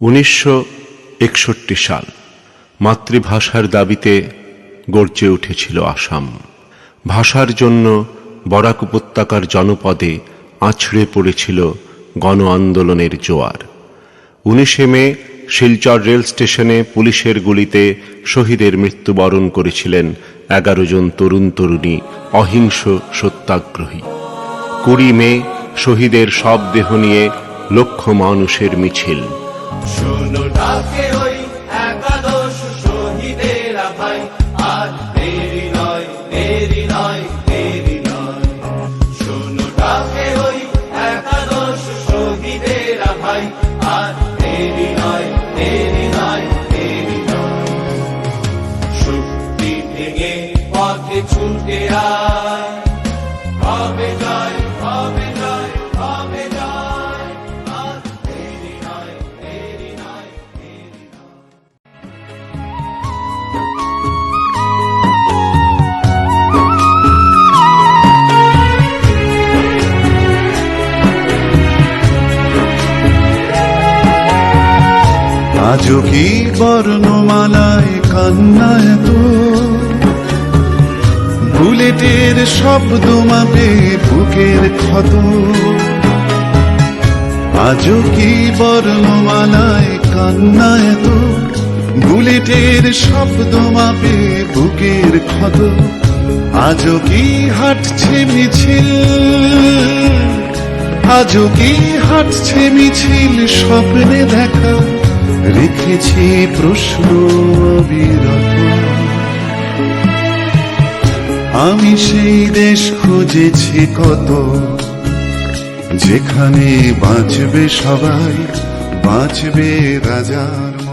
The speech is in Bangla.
উনিশশো একষট্টি সাল, মাতৃভাষার দাবিতে গর্জে উঠেছিল আসাম। ভাষার জন্য বরাক উপত্যকার জনপদে আছড়ে পড়েছিল গণ আন্দোলনের জোয়ার। উনিশে মে শিলচর রেল স্টেশনে পুলিশের গুলিতে শহীদের মৃত্যুবরণ করেছিলেন এগারো জন তরুণ তরুণী অহিংস সত্যাগ্রহী। কুড়ি মে শহীদের সব দেহ নিয়ে লক্ষ মানুষের মিছিল। শোনো ডাকে ওই একাদশ শহীদেরা ভাই আর দেরি নয় দেরি নয় দেরি নয়। শোনো ডাকে ওই একাদশ শহীদেরা ভাই আর দেরি নয় দেরি নয় দেরি নয়। শক্তি ভেঙে পথে ছুটে আয়। হবে আজও বর্ণমালায় কান্নায় তো বুলেটের শব্দ মাপে বুকের ক্ষত আজও কি বর্ণমালায় কান্নায় তো বুলেটের শব্দ মাপে বুকের ক্ষত আজও কি হাঁটছে মিছিল। আজও কি হাঁটছে মিছিল, স্বপ্নে দেখা। রেখেছি প্রশ্ন বিরত আমি সেই দেশ খুঁজেছি কত যেখানে বাঁচবে সবাই বাঁচবে রাজার